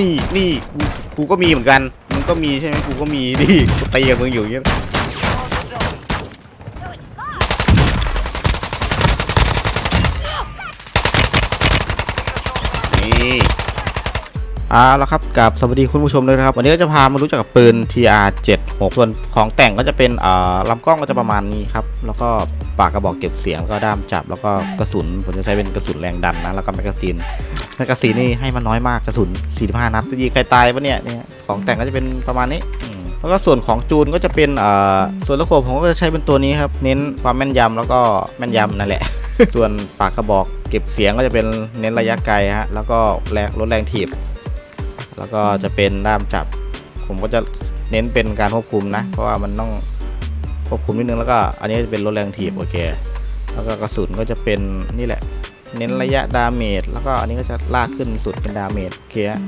นี่นี่กูกูก็มีเหมือนกันมึงก็มีใช่ไหมกูก็มีดิกูตีกับมึงอยู่อย่างเงี้ยนี่เอาละครับกับสวัสดีคุณผู้ชมเลยนะครับ วันนี้ก็จะพามารู้จักกับปืน TR76 ส่วนของแต่งก็จะเป็นอ่าลำกล้องก็จะประมาณนี้ครับ แล้วก็ปากกระบอกเก็บเสียงแล้วก็ด้ามจับ แล้วก็กระสุนผมจะใช้เป็นกระสุนแรงดันนะแล้วก็แมกกาซีน แมกกาซีนนี่ให้มาน้อยมากกระสุน 45 นัดจะยิงใครตายปะเนี่ยเนี่ยของแต่งก็จะเป็นประมาณนี้อืมแล้วก็ส่วนของจูนก็จะเป็นอ่าส่วนลูกโขบผมก็จะใช้เป็นตัวนี้ครับ เน้นความแม่นยำแล้วก็แม่นยำนั่นแหละ ส่วนปากกระบอกเก็บเสียงก็จะเป็นเน้นระยะไกลฮะแล้วก็แรงลดแรงถีบ แล้วก็จะเป็นด้ามจับ ผมก็จะเน้นเป็นการควบคุมนะ เพราะว่ามันต้องควบคุมนิดนึงแล้วก็อันนี้จะเป็นลดแรงถีบโอเค แล้วก็กระสุนก็จะเป็นนี่แหละ เน้นระยะดาเมจแล้วก็อันนี้ก็จะลากขึ้นสุดเป็นดาเมจโอเคฮะ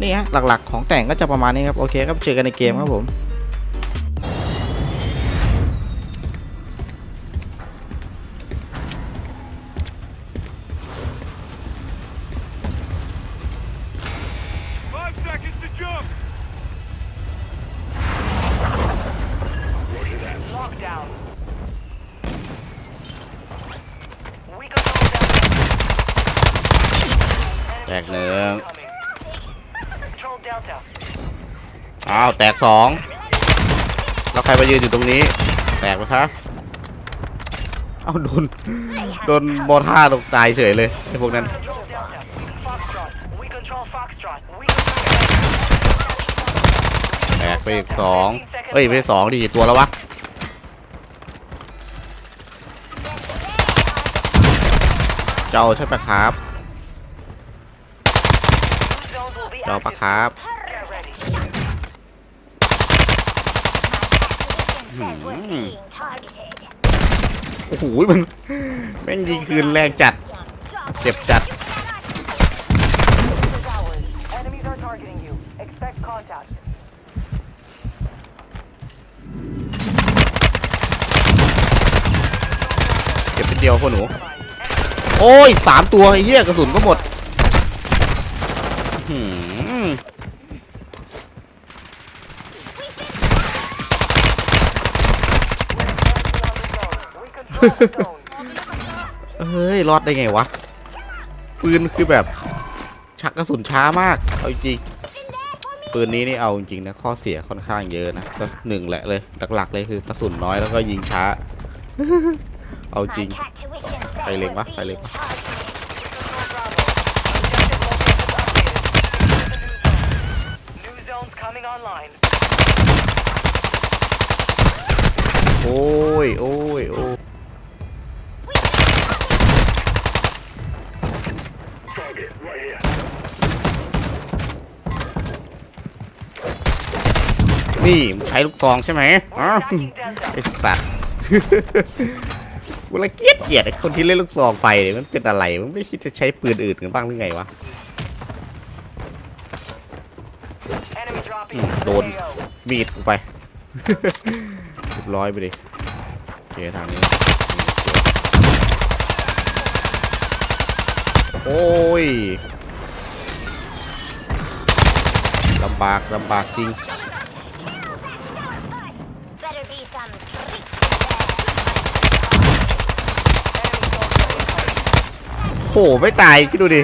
นี่ฮะหลักๆของแต่งก็จะประมาณนี้ครับ โอเคครับเจอกันในเกมครับผม แตกสองแล้วใครมายืนอยู่ตรงนี้ แตกไหมครับเอาโดนโดนบอท่าตกตายเฉยเลยไอ้พวกนั้นแตกไปอีกสองเอ้ยไปสองดีตัวแล้ววะเจ้าใช่ปะครับ เจ้าปะครับ Get ready. อืม โอ้โหมันแม่งยิงคืนแรงจัด เจ็บจัด Enemies are targeting you. Expect contact. เก็บไปเดียวพวกหนู โอ้ยสามตัวไอ้เหี้ยกระสุนก็หมดหือ We control the zone. เฮ้ย รอดได้ไงวะ ปืนคือแบบ ชักกระสุนช้ามาก เอาจริง ปืนนี้นี่เอาจริงนะ ข้อเสียค่อนข้างเยอะนะ ก็หนึ่งแหละเลย หลักๆเลยคือกระสุนน้อยแล้วก็ยิงช้า เอาจริง ไปเล็งวะไปเล็งโอ้ย โอ้ย โอ้ย นี่มึงใช้ลูกซองใช่ไหมอ๋อ Attacking Delta. ไอสัตว์กูละเกลียดเกลียดไอคนที่เล่นลูกซองไฟเนี่ยมันเป็นอะไร มันไม่คิดจะใช้ปืนอื่นกันบ้างหรือไงวะ Enemy dropping Hmm, into the đồn. AO. มีดกูไปเรียบร้อยไปดิโอเคทางนี้ โอ้ยลำบากลำบากจริง โหไม่ตายคิดดูดิ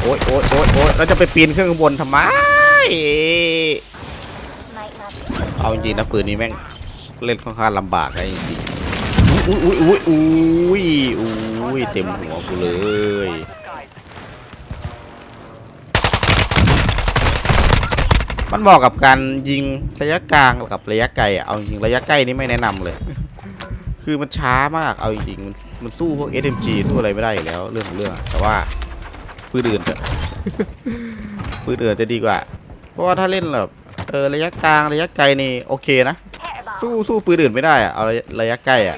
โอ๊ยโอ๊ยโอ๊ยโอ๊ยเราจะไปปีนเครื่องข้างบนทำไม เอาจริงนะปืนนี้แม่งเล่นค่อนข้างลำบากนะจริงอุ้ยอุ้ยอุ้ยอุ้ยอุ้ยเต็มหัวกูเลย Skies. มันบอกกับการยิงระยะกลางกับระยะไกลอะเอาจริงระยะใกล้นี่ไม่แนะนำเลย คือมันช้ามากเอาจริงมันมันสู้พวก SMG สู้อะไรไม่ได้อยู่แล้วเรื่องของเรื่อง แต่ว่าปืนอื่นเถอะปืนอื่นจะดีกว่า เพราะว่าถ้าเล่นแบบเออระยะกลางระยะไกลนี่โอเคนะ สู้สู้ปืนอื่นไม่ได้อะเอาระยะใกล้อะ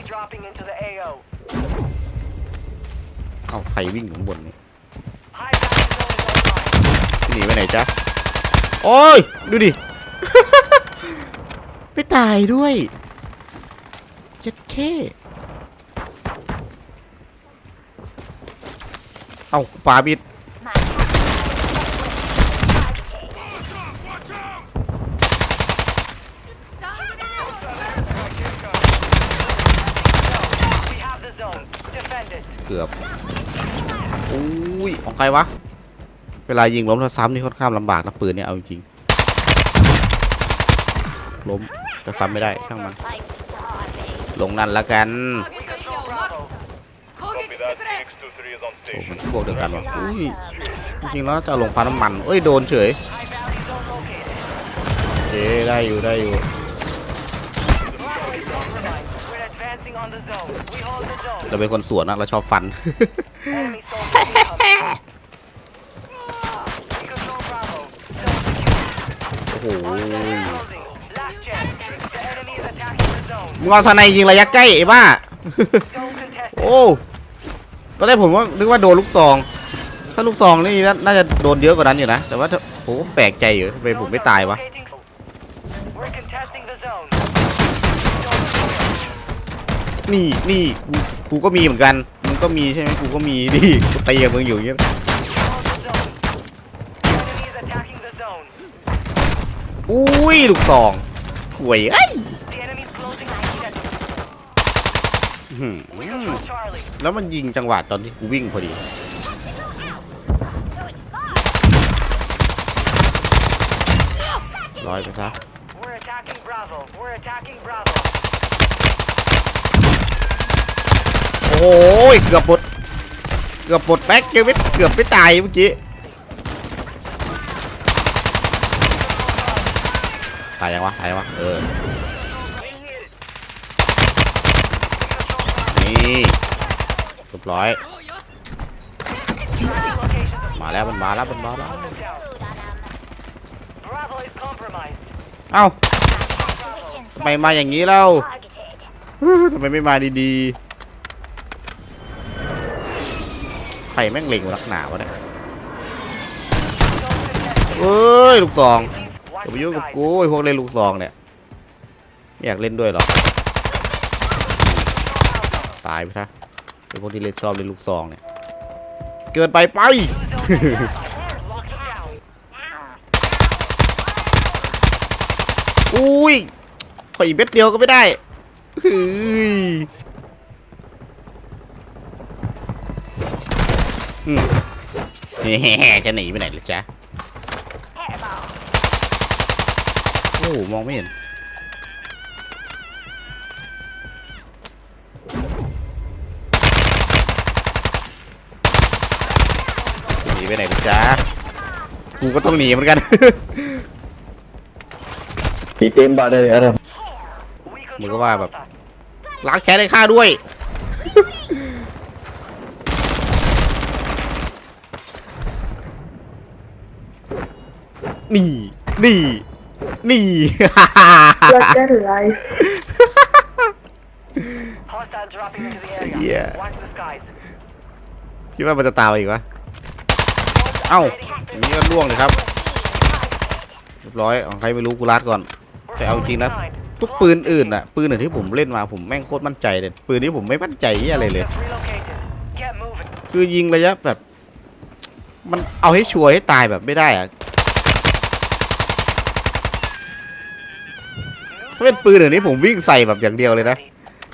เอาใครวิ่งข้างบนนี่หนีไปไหนจ๊ะโอ้ย ดูดิ ไม่ตายด้วย เจ็ดเคเอ้าปาบิด เกือบอุ้ย ของใครวะ เวลายิงล้มถ้าซ้ำนี่ค่อนข้างลำบากนะปืนเนี่ยเอาจริงล้มแต่ซ้ำไม่ได้ช่างมัน ลงนั่นละกัน Copy that. Phoenix 2-3 is on โอ้ station. มันพวกเดียวกันวะอุ้ยจริงๆแล้วจะเอาลงปลาน้ำมันเอ้ยโดนเฉย High value zone located. เอ๊ได้อยู่ได้อยู่ Bravo is compromised. We're advancing on the zone. We hold the zone. เราเป็นคนสวนนะเราชอบฟัน Enemy soldiers incoming. We control Bravo. Zone secure. โอ้โห มึงเอาสไนยิงระยะใกล้ไอ้บ้า Zone contested. โอ้ตอนแรกผมว่านึกว่าโดนลูกซอง ถ้าลูกซองนี่น่าน่าจะโดนเยอะกว่านั้นอยู่นะ แต่ว่าถ้าผมก็แปลกใจอยู่ทำไมผมไม่ตายวะ We're contesting the zone. นี่นี่กูกูก็มีเหมือนกัน มึงก็มีใช่ไหมกูก็มีดิกูตีกับมึงอยู่อย่างเงี้ย Hold the zone. The enemy is attacking the zone. อุ้ย ลูกซองห่วยเอ้ย The enemy is closing the objective. อื้อ หือ We control Charlie. แล้วมันยิงจังหวะตอนที่กูวิ่งพอดี ร้อยไปซะ We're attacking Bravo. We're attacking Bravo. โอ้ยเกือบหมดเกือบหมดแบ็คเกวิทเกือบไม่ตายเมื่อกี้ตายยังวะตายยังวะเออ นี่เรียบร้อย Location มาแล้วมันมาแล้วมันมาแล้ว down. Bravo is compromised. เอ้าทำไมมาอย่างนี้เล่าทำไมไม่มาดีๆ ใครแม่งเล็งรักหนาวะเนี่ยเอ้ย ลูกซอง Watch อย่าไป the ยุ่งกับ skies. กูไอ้พวกเล่นลูกซองเนี่ยไม่อยากเล่นด้วยหรอก ตายไปซะไอ้พวกที่เล่นชอบเล่นลูกซองเนี่ย เกินไปไป อุ้ยขออีกเม็ดเดียวก็ไม่ได้เฮ้ยอืมแฮ่ๆจะหนีไปไหนล่ะจ๊ะ โอ้ มองไม่เห็น ไปไหนล่ะจ๊ะกูก็ต้องหนีเหมือนกัน Bị tiêm vào đây Adam We Mày control có vai mà- Alpha. ล้างแค้นให้ข้าด้วย นี่ นี่ นี่ Like that life. Hostile dropping into the area. Yeah. Watch the skies. คิดว่ามันจะตามมาอีกวะ เอ้าอย่างนี้ก็ล่วงเลยครับเรียบร้อยของใครไม่รู้กูรัดก่อน แต่เอาจริงนะทุกปืนอื่นอะปืนอื่นที่ผมเล่นมาผมแม่งโคตรมั่นใจเลยปืนนี้ผมไม่มั่นใจอะไรเลย คือยิงระยะแบบ มันเอาให้ชัวร์ให้ตายแบบไม่ได้อะถ้าเป็นปืนอื่นนี้ผมวิ่งใส่แบบอย่างเดียวเลยนะ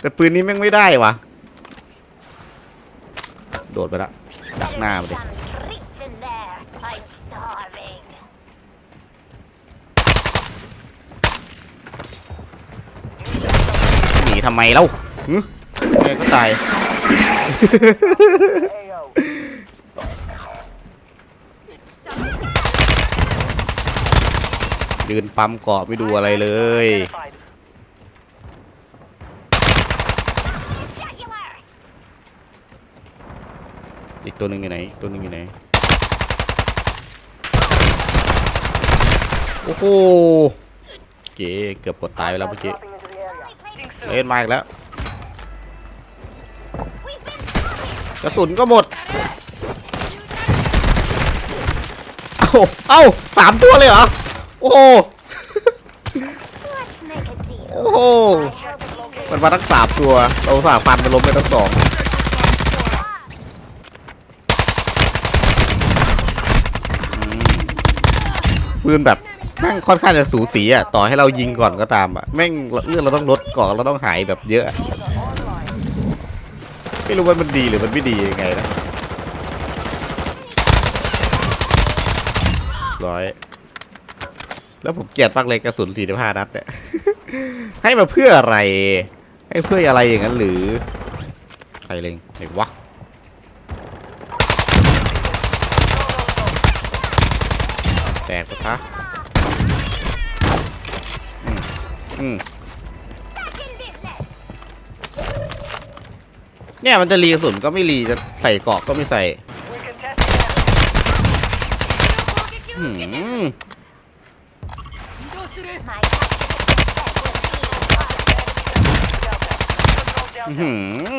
แต่ปืนนี้แม่งไม่ได้วะโดดไปละดักหน้ามาดิหนี ทำไมเล่าหึแม่งก็ตาย AO. ยืนปั๊มเกาะไม่ดูอะไรเลย Identified. อีกตัวหนึ่งอยู่ไหนอีกตัวหนึ่งอยู่ไหน โอ้โห เก๋เกือบกดตายไปแล้วเมื่อกี้ เอ็นมาอีกแล้ว กระสุนก็หมด เอ้า เอ้าสามตัวเลยเหรอ โอ้โหโอ้โห มันมาทั้งสามตัว เราสามฟันมันล้มไปทั้งสอง ปืนแบบ แม่งค่อนข้างจะสูสีอะต่อให้เรายิงก่อนก็ตามอะแม่งเลือดเราต้องลดก่อนเราต้องหายแบบเยอะไม่รู้ว่ามันดีหรือมันไม่ดียังไงนะร้อย แล้วผมเกลียดมากเลยกระสุน45นัดเนี่ย ให้มาเพื่ออะไร ให้เพื่ออะไรอย่างนั้นหรือ ใครเล็งไหนวะ แตกปะคะอืม อืมเนี่ยมันจะรีกระสุนก็ไม่รีจะใส่เกราะก็ไม่ใส่อืม Control อื้อ Delta. หื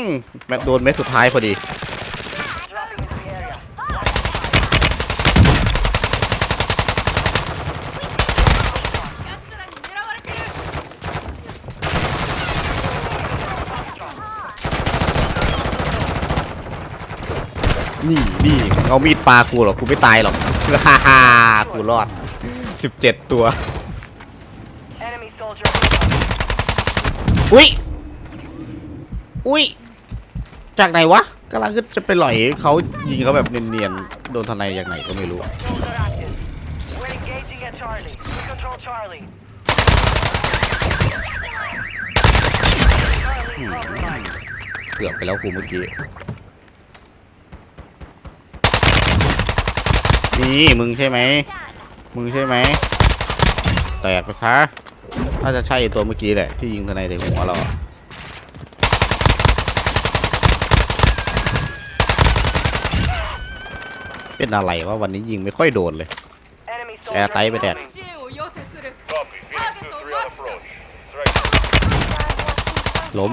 อแม็กโดนเม็ดสุดท้ายพอดี นี่นี่เอามีดปลากูหรอกกูไม่ตายหรอกฮ่าฮ่ากูรอด 17 ตัว Enemy soldier incoming. อุ้ยอุ้ยจากไหนวะกำลังจะไปหล่อยเขายิงเขาแบบเนียนๆโดนทนายจากไหนก็ไม่รู้ Soldier active. We're engaging at Charlie. We control Charlie. Charlie compromised. เกือบไปแล้วกูเมื่อกี้ นี่มึงใช่ไหม มึงใช่ไหม แตกไปคะน่าจะใช่ตัวเมื่อกี้แหละ ที่ยิงทนายในหัวเราเป็นอะไรวะวันนี้ยิงไม่ค่อยโดนเลย แอร์ไตไปแดกล้ม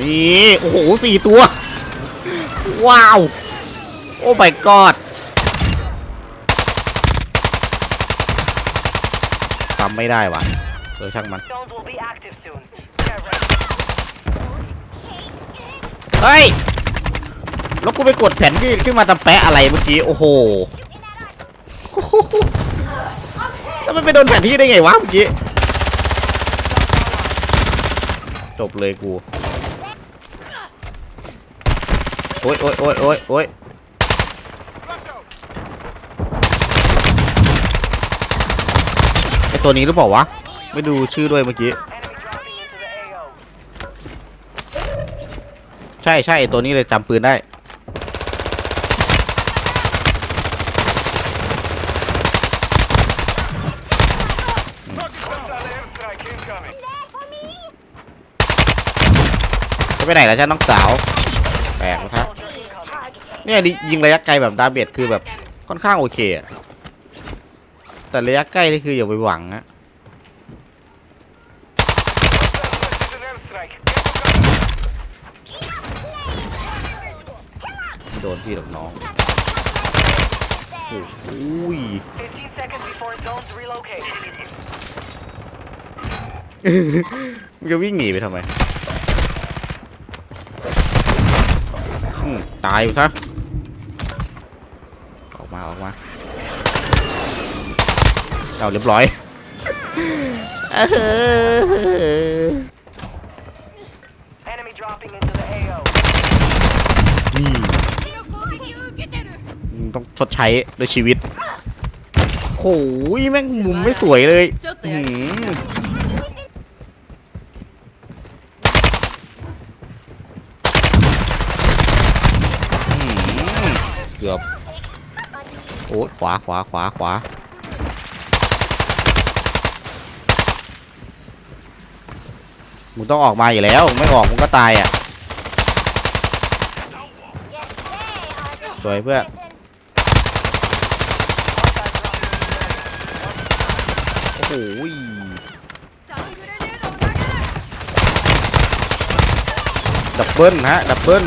นี่ โอ้โหสี่ตัว ว้าว โอ้ my god ทำไม่ได้ว่ะเออช่างมัน Zones will be active soon. Get ready. เฮ้ย แล้วกูไปกดแผ่นที่ขึ้นมาตำแปะอะไรเมื่อกี้ โอ้โหแล้วมันไปโดนแผนที่ได้ไงวะเมื่อกี้ จบเลยกู โอ๊ยโอ๊ยโอ๊ยโอ๊ยโอ๊ยไอ ตัวนี้หรือเปล่าวะ ไม่ดูชื่อด้วยเมื่อกี้ ใช่ใช่ตัวนี้เลยจำปืนได้ จะไปไหนแล้วจ้าน้องสาวแปลกนะครับเนี่ยยิงระยะไกลแบบดาเมจคือแบบค่อนข้างโอเคอะ แต่ระยะใกล้นี่คืออย่าไปหวังนะโดนที่หรอกน้องโอ้โหย15 seconds before zones relocate. มึงจะวิ่งหนีไปทำไมอืมตายอยู่ซะออกมาออกมา เอาเรียบร้อย Enemy dropping into the AO. นี่มึงต้องชดใช้ด้วยชีวิตโอ้ยแม่งมุมไม่สวยเลยอื้อหืออื้อหือเกือบโอ้ยขวาขวาขวาขวา มึงต้องออกมาอยู่แล้ว ไม่ออกมึงก็ตายอะ สวยเพื่อน โอ้โหยดับเบิลฮะ ดับเบิล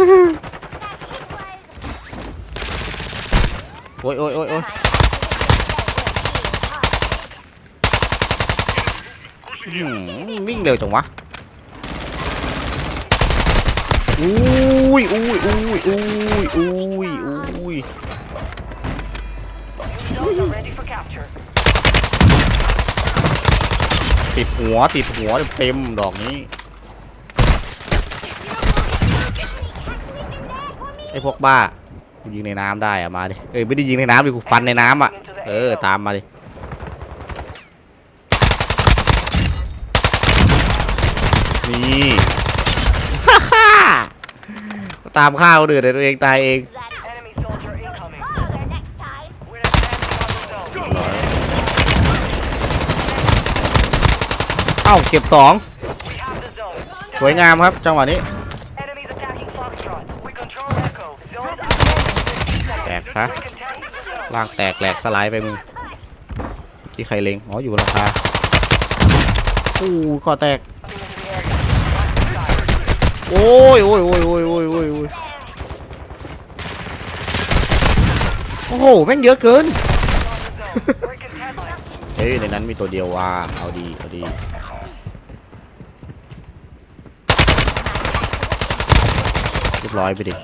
โอ้ยโอ้ยโอ้ยโอ้ยวิ่งเร็วจังวะอุ้ยอุ้ยอุ้ยอุ้ยอุ้ยอุ้ยติดหัวติดหัวเต็มดอกนี้ ไอพวกบ้ากูยิงในน้ำได้อะมาดิเอ้ยไม่ได้ยิงในน้ำดิกูฟันในน้ำอะเออตามมาดินี่ฮ่าฮ่าตามข้าวเดือดตัวเองตายเองเอ้าเก็บสองสวยงามครับจังหวะนี้ Enemies attacking Foxtrot. We control Echo. Zones updated. แตกซะล่างแตกแหลกสไลด์ไปมึงเมื่ใครเล็งอ๋ออยู่บนหลังคาอู้ก่อแตก โอ้ยโอ้ยโอ้ยโอ้ยโอ้ยโอ้ยโอ้ยโอ้โหแม่งเยอะเกิน เฮ้ยในนั้นมีตัวเดียวว่าเอาดีเอาดีเรียบร้อยไปดิ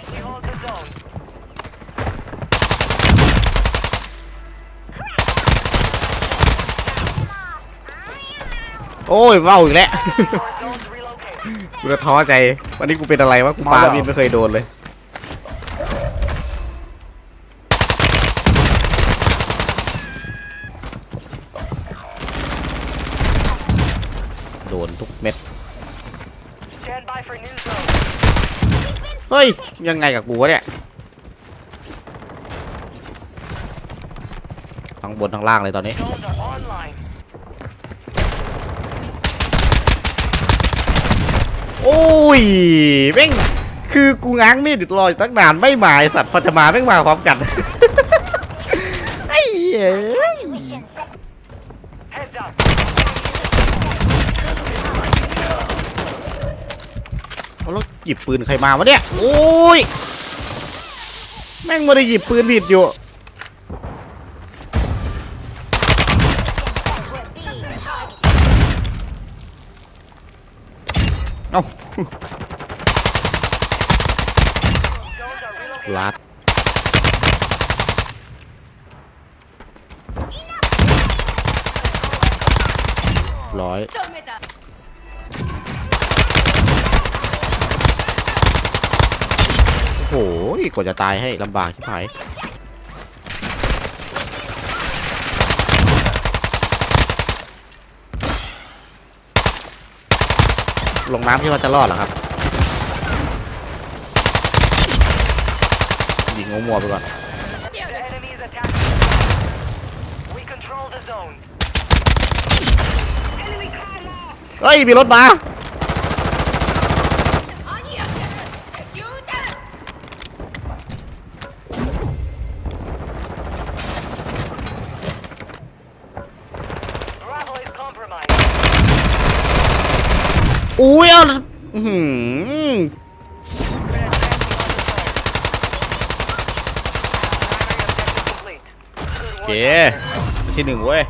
โอ้ยเว้าอีกแล้ว Our zones relocated. กูจะท้อใจ วันนี้กูเป็นอะไรวะ กูปาบินไม่เคยโดนเลย โดนทุกเม็ด Stand by for new zone. เฮ้ย ยังไงกับกูวะเนี่ย ทั้งบนทั้งล่างเลยตอนนี้ โอ้ยแม่งคือกูง้างมีดติดรออยู่ตั้งนานไม่มาไอสัตว์พอจะมาแม่งมาพร้อมกันไอ้เหี้ยเอาแล้วหยิบปืนใครมาวะเนี่ย โอ้ย แม่งมาได้หยิบปืนผิดอยู่ เอาลัดร้อยโอ้โหกว่าจะตายให้ลำบากชิบหา ลงน้ำที่ว่าจะรอดเหรอครับ ยิงงมัวไปก่อน เฮ้ย มีรถมา อุ้ยเอาอื้อหือ We're advancing on the zone. Primary objective complete. Good โอเค work. ที่หนึ่งเว้ย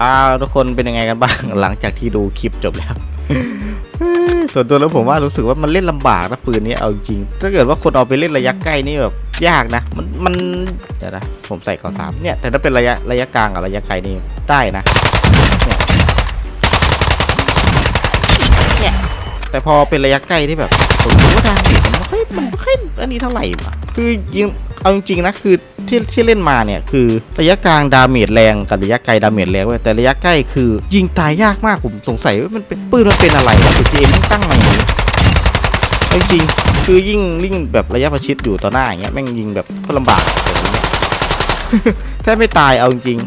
อ้าวทุกคนเป็นยังไงกันบ้าง หลังจากที่ดูคลิปจบแล้ว ส่วนตัวแล้วผมว่ารู้สึกว่ามันเล่นลำบากนะปืนนี้เอาจริงๆถ้าเกิดว่าคนเอาไปเล่นระยะใกล้นี่แบบยากนะ มันมันเดี๋ยวนะผมใส่ก่อสามเนี่ยแต่ถ้าเป็นระยะระยะกลางกับระยะไกลนี่ได้นะ เนี่ย แต่พอเป็นระยะใกล้ที่แบบผมรู้ว่าทางมันไม่ค่อยมันไม่ค่อยอันนี้เท่าไหร่วะคือยิงเอาจริงๆนะคือที่ที่เล่นมาเนี่ยคือระยะกลางดาเมจแรงกับระยะไกลดาเมจแรงเว้ยแต่ระยะใกล้คือ ยิงตายยากมากผมสงสัยว่ามันเป็นปืนมันเป็นอะไรอะคือเกมตั้งมาอย่างนี้จริงคือยิ่งยิ่งแบบระยะประชิดอยู่ต่อหน้าอย่างเงี้ยแม่งยิงแบบโคตรลำบากแบบนี้แทบไม่ตายเอาจริง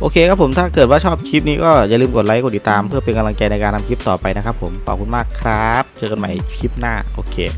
โอเคครับผมถ้าเกิดว่าชอบคลิปนี้ก็อย่าลืมกดไลค์กดติดตามเพื่อเป็นกำลังใจในการทำคลิปต่อไปนะครับผมขอบคุณมากครับ เจอกันใหม่คลิปหน้าโอเค